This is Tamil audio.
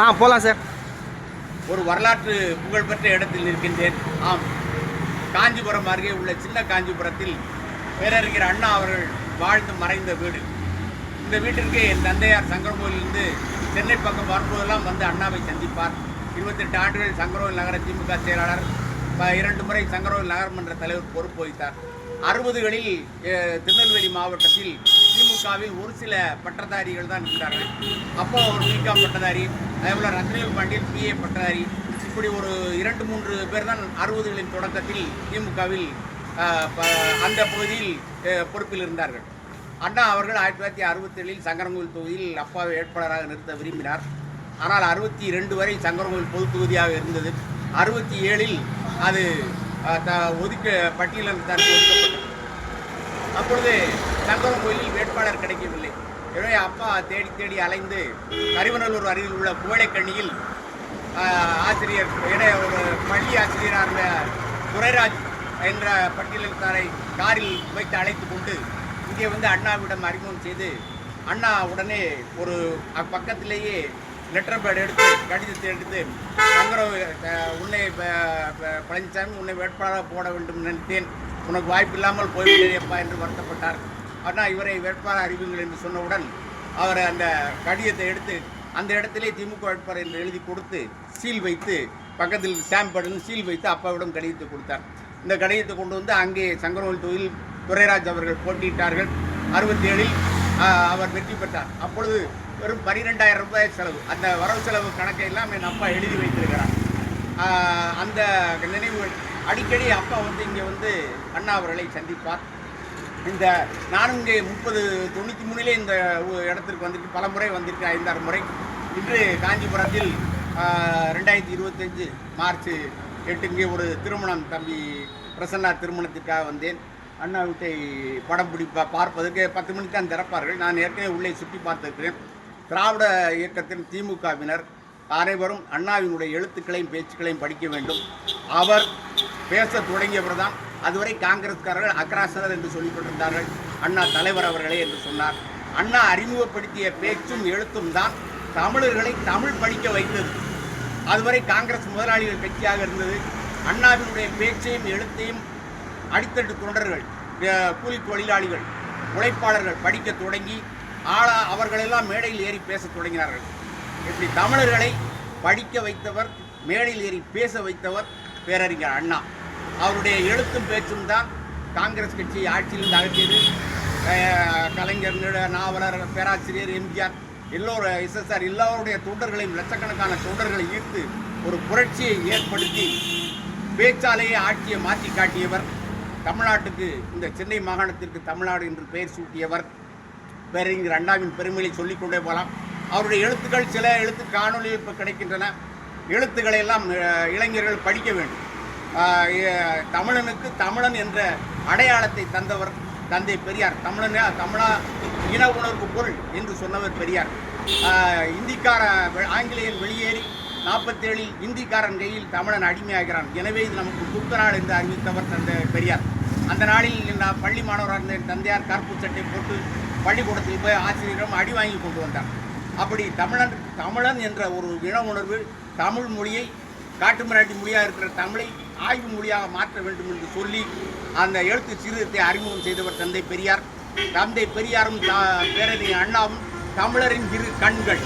ஆ போகலாம் சார். ஒரு வரலாற்று புகழ்பெற்ற இடத்தில் இருக்கின்றேன். ஆம். காஞ்சிபுரம் அருகே உள்ள சின்ன காஞ்சிபுரத்தில் பேரறிஞர் அண்ணா அவர்கள் வாழ்ந்து மறைந்த வீடு. இந்த வீட்டிற்கு என் தந்தையார் சங்கரகோயிலிருந்து சென்னை பக்கம் வரும்போதெல்லாம் வந்து அண்ணாவை சந்திப்பார். இருபத்தெட்டு ஆண்டுகள் சங்கரகோயில் நகர திமுக செயலாளர் இரண்டு முறை சங்கரகோயில் நகர்மன்ற தலைவர் பொறுப்பு வகித்தார். அறுபதுகளில் திருநெல்வேலி மாவட்டத்தில் திமுகவில் ஒரு சில பட்டதாரிகள் தான் இருந்தார்கள். அப்போ ஒரு பிகாம் பட்டதாரி அதேபோல் ரத்னவேல் பாண்டியன் பிஏ பட்டாரி இப்படி ஒரு இரண்டு மூன்று பேர் தான் அறுபதுகளின் தொடக்கத்தில் திமுகவில் அந்த பகுதியில் பொறுப்பில் இருந்தார்கள். அண்ணா அவர்கள் ஆயிரத்தி தொள்ளாயிரத்தி அறுபத்தேழில் சங்கரங்கோவில் தொகுதியில் அப்பாவை வேட்பாளராக நிறுத்த விரும்பினார். ஆனால் அறுபத்தி ரெண்டு வரை சங்கரங்கோவில் பொது தொகுதியாக இருந்தது. அறுபத்தி ஏழில் அது த ஒதுக்க பட்டியலில் தான் ஒதுக்கப்பட்டது. அப்பொழுது சங்கரன் கோயிலில் வேட்பாளர் கிடைக்கவில்லை. எனவே அப்பா தேடி தேடி அலைந்து கரிவநல்லூர் அருகில் உள்ள குவளைக்கண்ணியில் ஆசிரியர் என ஒரு பள்ளி ஆசிரியராக இருந்த துரைராஜ் என்ற பட்டியலுக்காரை காரில் வைத்து அழைத்து கொண்டு இங்கே வந்து அண்ணாவிடம் அறிமுகம் செய்து அண்ணா உடனே ஒரு பக்கத்திலேயே லெட்டர் பேட் எடுத்து கடிதத்தை எடுத்து சங்கர உன்னை ப- பழனிசாமி உன்னை வேட்பாளராக போட வேண்டும் நினைத்தேன். உனக்கு வாய்ப்பு இல்லாமல் போய்விட்டேப்பா என்று வருத்தப்பட்டார். அண்ணா இவரை வேட்பாளர் அறிவுங்கள் என்று சொன்னவுடன் அவர் அந்த கடிதத்தை எடுத்து அந்த இடத்திலே திமுக வேட்பாளர் என்று எழுதி கொடுத்து சீல் வைத்து பக்கத்தில் ஸ்டாம்ப் எடுத்து சீல் வைத்து அப்பாவிடம் கடிதத்தை கொடுத்தார். இந்த கடிதத்தை கொண்டு வந்து அங்கே சங்கரவல் தொழில் துரைராஜ் அவர்கள் போட்டியிட்டார்கள். அறுபத்தி ஏழில் அவர் வெற்றி பெற்றார். அப்பொழுது வெறும் பன்னிரெண்டாயிரம் ரூபாய் செலவு. அந்த வரவு செலவு கணக்கை எல்லாம் என் அப்பா எழுதி வைத்திருக்கிறார். அந்த நினைவுகள் அடிக்கடி அப்பா வந்து இங்கே வந்து அண்ணா அவர்களை சந்திப்பார். இந்த நானும் இங்கே முப்பது தொண்ணூற்றி மூணிலே இந்த இடத்திற்கு வந்துட்டு பல முறை வந்திருக்கேன் ஐந்தாறு முறை. இன்று காஞ்சிபுரத்தில் ரெண்டாயிரத்தி இருபத்தஞ்சு மார்ச் எட்டு இங்கே ஒரு திருமணம் தம்பி பிரசன்னா திருமணத்திற்காக வந்தேன். அண்ணா வீட்டை படம் பிடிப்பா பார்ப்பதற்கு பத்து மணிக்கு தான் திறப்பார்கள். நான் ஏற்கனவே உள்ளே சுற்றி பார்த்துருக்கிறேன். திராவிட இயக்கத்தின் திமுகவினர் அனைவரும் அண்ணாவினுடைய எழுத்துக்களையும் பேச்சுக்களையும் படிக்க வேண்டும். அவர் பேச தொடங்கியவர் தான் அதுவரை காங்கிரஸ்காரர்கள் அக்ராசனர் என்று சொல்லிக் கொண்டிருந்தார்கள். அண்ணா தலைவர் அவர்களே என்று சொன்னார். அண்ணா அறிமுகப்படுத்திய பேச்சும் எழுத்தும் தான் தமிழர்களை தமிழ் படிக்க வைத்தது. அதுவரை காங்கிரஸ் முதலாளிகள் கட்சியாக இருந்தது. அண்ணாவினுடைய பேச்சையும் எழுத்தையும் அடித்தட்டு தொண்டர்கள் கூலி தொழிலாளிகள் உழைப்பாளர்கள் படிக்க தொடங்கி ஆளா அவர்களெல்லாம் மேடையில் ஏறி பேச தொடங்கினார்கள். இப்படி தமிழர்களை படிக்க வைத்தவர் மேடையில் ஏறி பேச வைத்தவர் பேரறிஞர் அண்ணா. அவருடைய எழுத்தும் பேச்சும் தான் காங்கிரஸ் கட்சியை ஆட்சியிலிருந்து அகற்றியது. கலைஞர் நாவலர் பேராசிரியர் எம்ஜிஆர் எல்லோரும் எஸ்எஸ்ஆர் எல்லோருடைய தொண்டர்களையும் லட்சக்கணக்கான தொண்டர்களை ஈர்த்து ஒரு புரட்சியை ஏற்படுத்தி பேச்சாலேயே ஆட்சியை மாற்றி காட்டியவர். தமிழ்நாட்டுக்கு இந்த சென்னை மாகாணத்திற்கு தமிழ்நாடு என்று பெயர் சூட்டியவர். பேரறிஞர் அண்ணாவின் பெருமையை சொல்லிக்கொண்டே போகலாம். அவருடைய எழுத்துக்கள் சில எழுத்து காணொலியில் இப்போ கிடைக்கின்றன. எழுத்துக்களை எல்லாம் இளைஞர்கள் படிக்க வேண்டும். தமிழனுக்கு தமிழன் என்ற அடையாளத்தை தந்தவர் தந்தை பெரியார். தமிழன் தமிழா இன உணர்வு பொருள் என்று சொன்னவர் பெரியார். இந்திக்கார ஆங்கிலேயன் வெளியேறி நாற்பத்தேழில் இந்திக்காரன் கையில் தமிழன் அடிமையாகிறான். எனவே இது நமக்கு துக்க நாள் என்று அறிவித்தவர் தந்தை பெரியார். அந்த நாளில் நான் பள்ளி மாணவராக இருந்த தந்தையார் கருப்பு சட்டை போட்டு பள்ளிக்கூடத்தில் போய் ஆசிரியரிடம் அடி வாங்கி கொண்டு வந்தார். அப்படி தமிழன் தமிழன் என்ற ஒரு இன உணர்வு தமிழ் மொழியை காட்டு மிராட்டி மொழியாக இருக்கிற தமிழை ஆய்வு மொழியாக மாற்ற வேண்டும் என்று சொல்லி அந்த எழுத்து சீர்திருத்தத்தை அறிமுகம் செய்தவர் தந்தை பெரியார். தந்தை பெரியாரும் பேரறிஞர் அண்ணாவும் தமிழரின் இரு கண்கள்.